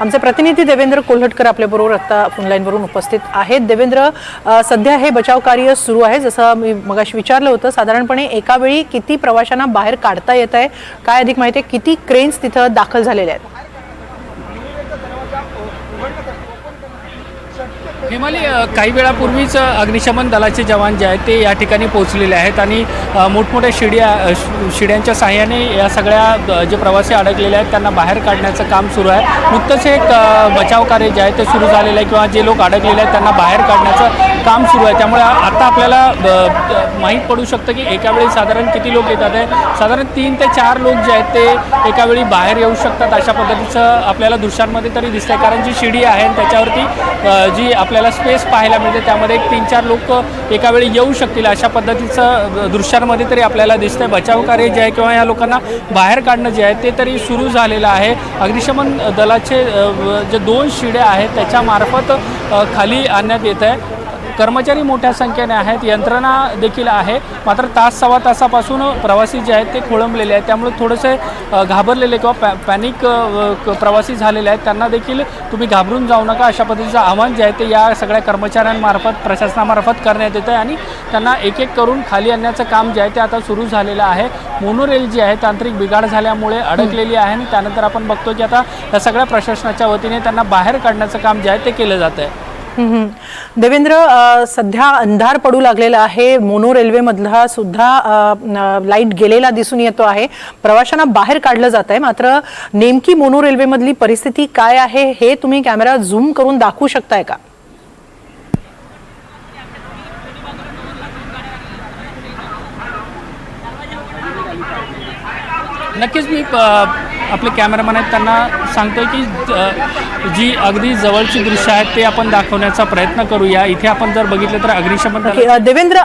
आमचे प्रतिनिधी देवेंद्र कोल्हटकर आपल्याबरोबर आता फोनलाईनवरून उपस्थित आहेत. देवेंद्र सध्या हे बचाव कार्य सुरू आहे. जसं मी मगाशी विचारलं होतं साधारणपणे एका वेळी किती प्रवाशांना बाहेर काढता येत आहे? काय अधिक माहिती आहे? किती क्रेन्स तिथं दाखल झालेल्या आहेत? हिमाली काही वेळापूर्वीच अग्निशमन दलाचे जवान जे आहेत ते या ठिकाणी पोहोचलेले आहेत आणि मोठमोठ्या शिड्या शिड्यांच्या साह्याने या सगळ्या जे प्रवासी अडकलेले आहेत त्यांना बाहेर काढण्याचं काम सुरू आहे. नुकतंच एक बचाव कार्य जे आहे ते सुरू झालेलं आहे किंवा जे लोक अडकलेले आहेत त्यांना बाहेर काढण्याचं काम सुरू आहे. त्यामुळे आता आपल्याला माहीत पडू शकतं की एका वेळी साधारण किती लोक येतात आहे. साधारण तीन ते चार लोक जे आहेत ते एका वेळी बाहेर येऊ शकतात अशा पद्धतीचं आपल्याला दृश्यांमध्ये तरी दिसतंय. कारण जी शिडी आहे आणि त्याच्यावरती जी आपल्या आपल्याला स्पेस पाहायला मिळते. त्यामध्ये एक तीन चार लोक एका वेळी येऊ शकतील. अशा पद्धतीचं दृश्यांमध्ये तरी आपल्याला दिसतंय. बचाव कार्य जे आहे किंवा या लोकांना बाहेर काढणं जे आहे ते तरी सुरू झालेलं आहे. अग्निशमन दलाचे जे दोन शिड्या आहेत त्याच्यामार्फत खाली आणण्यात येत आहे. कर्मचारी मोठ्या संख्येने आहेत. यंत्रणा देखील आहे. मात्र तास सव्वा तासापासून प्रवासी जे आहेत ते खोळंबलेले आहेत. त्यामुळे थोडेसे घाबरलेले किंवा पॅ पॅनिक प्रवासी झालेले आहेत. त्यांना देखील तुम्ही घाबरून जाऊ नका. अशा पद्धतीचं आव्हान जे आहे ते या सगळ्या कर्मचाऱ्यांमार्फत प्रशासनामार्फत करण्यात येतं आहे आणि त्यांना एक एक करून खाली आणण्याचं काम जे आहे ते आता सुरू झालेलं आहे. मोनोरेल जी आहे तांत्रिक बिघाड झाल्यामुळे अडकलेली आहे आणि त्यानंतर आपण बघतो की आता या सगळ्या प्रशासनाच्या वतीने त्यांना बाहेर काढण्याचं काम जे आहे ते केलं जातं आहे देवेंद्र सध्या अंधार पडू लागलेला आहे. मोनो रेल्वेमधला सुद्धा लाइट गेलेला दिसून येतो आहे. प्रवाशांना बाहेर काढलं जात आहे. मात्र नेमकी मोनो रेल्वेमधली परिस्थिती काय आहे हे तुम्ही कॅमेरा झूम करून दाखवू शकताय का? नक्कीच मी आपले कॅमेरामॅन आहेत त्यांना सांगतोय की जी अगदी जवळची दृश्य आहेत ते आपण दाखवण्याचा प्रयत्न करूया. इथे आपण जर बघितलं तर अग्निशमन देवेंद्र